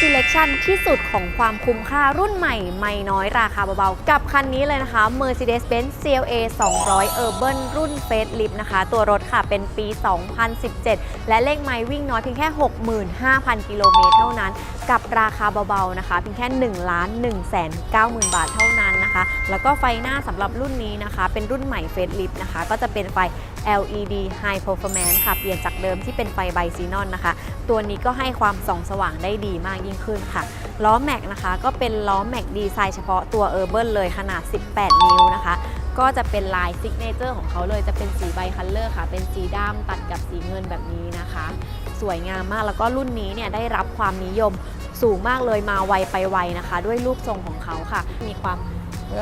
selection ที่สุดของความคุ้มค่ารุ่นใหม่ ไม่น้อยราคาเบาๆ กับคันนี้เลยนะคะ Mercedes-Benz CLA 200 Urban รุ่น Facelift นะคะ ตัวรถค่ะเป็นปี 2017 และเลขไมล์วิ่งน้อยเพียงแค่ 65,000 กิโลเมตรเท่านั้น กับราคาเบาๆนะคะ เพียงแค่ 1,190,000 บาทเท่านั้น นะคะ แล้วก็ไฟหน้าสำหรับรุ่นนี้นะคะ เป็นรุ่นใหม่ Facelift นะคะ ก็จะเป็นไฟ LED High Performance ค่ะ เปลี่ยนจากเดิมที่เป็นไฟไบซีนอนนะคะ ตัวนี้ก็ให้ความส่องสว่างได้ดีมากยิ่งขึ้นค่ะ ล้อแม็กนะคะ ก็เป็นล้อแม็กดีไซน์เฉพาะตัว Urban เลยขนาด 18 นิ้วนะคะก็จะเป็นลายซิกเนเจอร์ของเขาเลยจะเป็นสีใบคัลเลอร์ค่ะ เป็นสีดำตัดกับสีเงินแบบนี้นะคะ สวยงามมากแล้วก็รุ่นนี้เนี่ยได้รับความนิยมสูงมากเลยมาไวไปไวนะคะ ด้วยรูปทรงของเขาค่ะ มีความ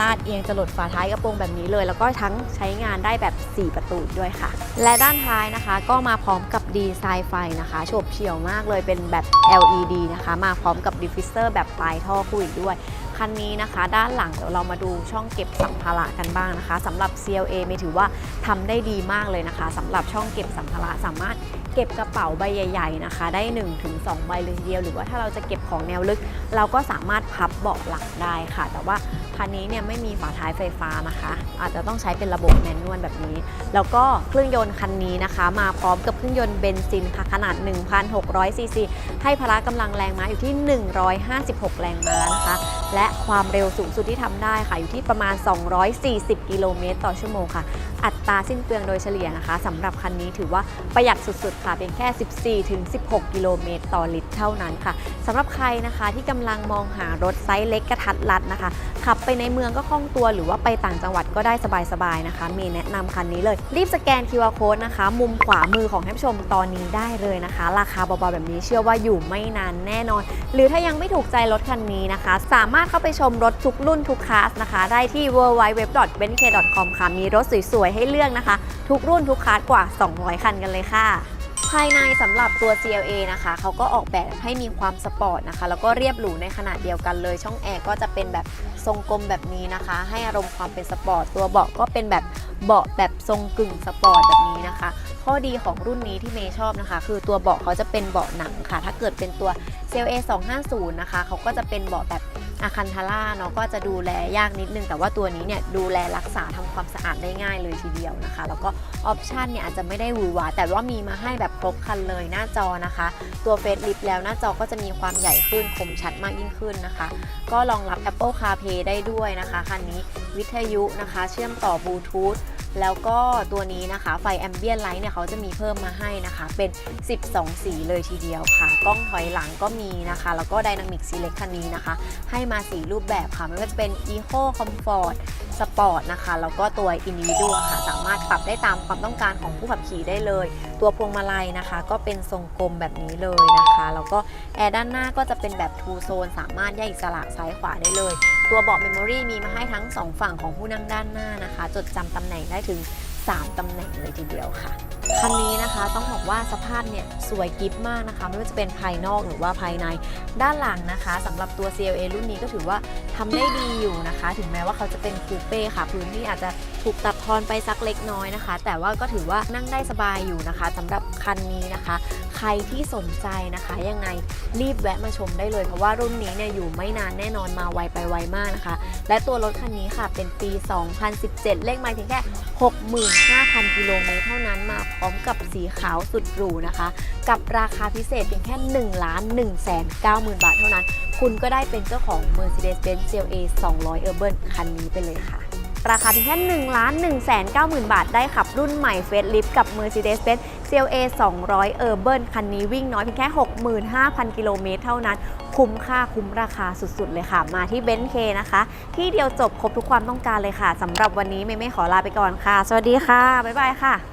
ลาดเอียงจรดฝาท้ายกระโปรงแบบนี้เลย แล้วก็ทั้งใช้งานได้แบบ 4 ประตูด้วยค่ะ และด้านท้ายนะคะ ก็มาพร้อมกับดีไซน์ไฟนะคะโฉบเฉี่ยวมากเลยเป็นแบบ LED นะคะ มาพร้อมกับดิฟฟิเซอร์แบบปลายท่อคู่อีกด้วย คันนี้นะคะ ด้านหลังเดี๋ยวเรามาดูช่องเก็บสัมภาระกันบ้างนะคะสำหรับ CLA ไม่ถือว่าทำได้ดีมากเลยนะคะสำหรับช่องเก็บสัมภาระสามารถเก็บกระเป๋าใบใหญ่ ๆนะคะ ได้ 1-2 ใบเลยทีเดียว หรือว่าถ้าเราจะเก็บของแนวลึก เราก็สามารถพับเบาะหลังได้ค่ะ แต่ว่าคันนี้เนี่ยไม่มีฝาท้ายไฟฟ้านะคะ อาจจะต้องใช้เป็นระบบแมนนวลแบบนี้ แล้วก็เครื่องยนต์คันนี้นะคะ มาพร้อมกับเครื่องยนต์เบนซินค่ะขนาด 1,600ซีซีให้พละกำลังแรงม้าอยู่ที่ 156 แรงม้านะคะ และและความเร็วสูงสุดที่ทำได้ค่ะ อยู่ที่ประมาณ 240 กิโลเมตรต่อชั่วโมงค่ะ อัตราสิ้นเปลืองโดยเฉลี่ยนะคะสำหรับคันนี้ถือว่าประหยัดสุดๆ ค่ะเพียงแค่ 14-16 กิโลเมตรต่อลิตรเท่านั้นค่ะสำหรับใครนะคะที่กำลังมองหารถไซส์เล็กกระทัดรัดนะคะ ขับไปในเมืองก็คล่องตัวหรือว่าไปต่างจังหวัดก็ได้สบายๆนะคะ มีแนะนำคันนี้เลย รีบสแกน QR code นะคะ มุมขวามือของท่านผู้ชมตอนนี้ได้เลยนะคะ ราคาเบาๆแบบนี้เชื่อว่าอยู่ไม่นานแน่นอน หรือถ้ายังไม่ถูกใจรถคันนี้นะคะ สามารถเข้าไปชมรถทุกรุ่นทุกคลาสนะคะ ได้ที่ www.benk.com ค่ะมีรถสวยๆให้เลือกนะคะ ทุกรุ่นทุกคลาสกว่า 200 คันกันเลยค่ะ ภายในสำหรับตัว CLA นะคะเขาก็ออกแบบให้มีความสปอร์ตนะคะ แล้วก็เรียบหรูในขนาดเดียวกันเลย ช่องแอร์ก็จะเป็นแบบทรงกลมแบบนี้นะคะ ให้อารมณ์ความเป็นสปอร์ตตัวเบาะก็เป็นแบบเบาะแบบทรงกึ่งสปอร์ตแบบนี้นะคะ ข้อดีของรุ่นนี้ที่เมย์ชอบนะคะ คือตัวเบาะเขาจะเป็นเบาะหนังค่ะ ถ้าเกิดเป็นตัว CLA 250นะคะเขาก็จะเป็นเบาะแบบ อาคันทาร่าเนาะก็จะดูแลยากนิดนึง แต่ว่าตัวนี้เนี่ยดูแลรักษาทำความสะอาดได้ง่ายเลยทีเดียวนะคะ แล้วก็ออปชันเนี่ยอาจจะไม่ได้หวือหวาแต่ว่ามีมาให้แบบครบคันเลยหน้าจอนะคะ ตัวเฟซลิฟแล้วหน้าจอก็จะมีความใหญ่ขึ้นคมชัดมากยิ่งขึ้นนะคะ ก็รองรับ Apple CarPlay ได้ด้วยนะคะคันนี้วิทยุนะคะ เชื่อมต่อบลูทูธ แล้วก็ตัวนี้นะคะไฟแอมเบียนไลท์เนี่ยเขาจะมีเพิ่มมาให้นะคะเป็น 12 สีเลยทีเดียวค่ะ กล้องถอยหลังก็มีนะคะ แล้วก็ไดนามิกซีเล็กคันนี้นะคะ ให้มาสีรูปแบบค่ะ ไม่ว่าจะเป็น Eco Comfort สปอร์ตนะคะ แล้วก็ตัวอินดิวดวค่ะ สามารถปรับได้ตามความต้องการของผู้ขับขี่ได้เลย ตัวพวงมาลัยนะคะ ก็เป็นทรงกลมแบบนี้เลยนะคะ แล้วก็แอร์ด้านหน้าก็จะเป็นแบบทูโซนสามารถแยกอิสระซ้ายขวาได้เลย ตัวเบาะเมมโมรี่มีมาให้ทั้ง 2 ฝั่งของผู้นั่งด้านหน้านะคะ จดจำตำแหน่งได้ถึง 3 ตำแหน่งเลยทีเดียวค่ะ คันนี้นะคะต้องบอกว่าสภาพเนี่ยสวยกิฟมากนะคะ ไม่ว่าจะเป็นภายนอกหรือว่าภายในด้านหลังนะคะสำหรับตัว CLA รุ่นนี้ก็ถือว่าทำได้ดีอยู่นะคะ ถึงแม้ว่าเขาจะเป็นคูเป้ค่ะ พื้นที่อาจจะถูกตัดทอนไปสักเล็กน้อยนะคะ แต่ว่าก็ถือว่านั่งได้สบายอยู่นะคะสำหรับคันนี้นะคะ ใครที่สนใจนะคะยังไงรีบแวะมาชมได้เลย เพราะว่ารุ่นนี้เนี่ยอยู่ไม่นานแน่นอนมาไวไปไวมากนะคะ และตัวรถคันนี้ค่ะเป็นปี 2017 เลขไมล์เพียงแค่ 65,000 กิโลเมตรเท่านั้นมาพร้อมกับสีขาวสุดหรูนะคะ กับราคาพิเศษเพียงแค่1ล้าน1แสน90,000 บาทเท่านั้น คุณก็ได้เป็นเจ้าของ Mercedes-Benz CLA 200 Urban คันนี้ไปเลยค่ะราคาเพียงแค่1ล้าน1 9 0 0 0 บาท ได้ขับรุ่นใหม่ Facelift กับ Mercedes-Benz CLA 200 Urban คันนี้วิ่งน้อยเพียงแค่ 65,000 กิโลเมตรเท่านั้น คุ้มค่าคุ้มราคาสุดๆเลยค่ะ มาที่เบนซ์เคนะคะ ที่เดียวจบครบทุกความต้องการเลยค่ะสำหรับวันนี้เมย์ไม่ขอลาไปก่อนค่ะ สวัสดีค่ะ บ๊ายบายค่ะ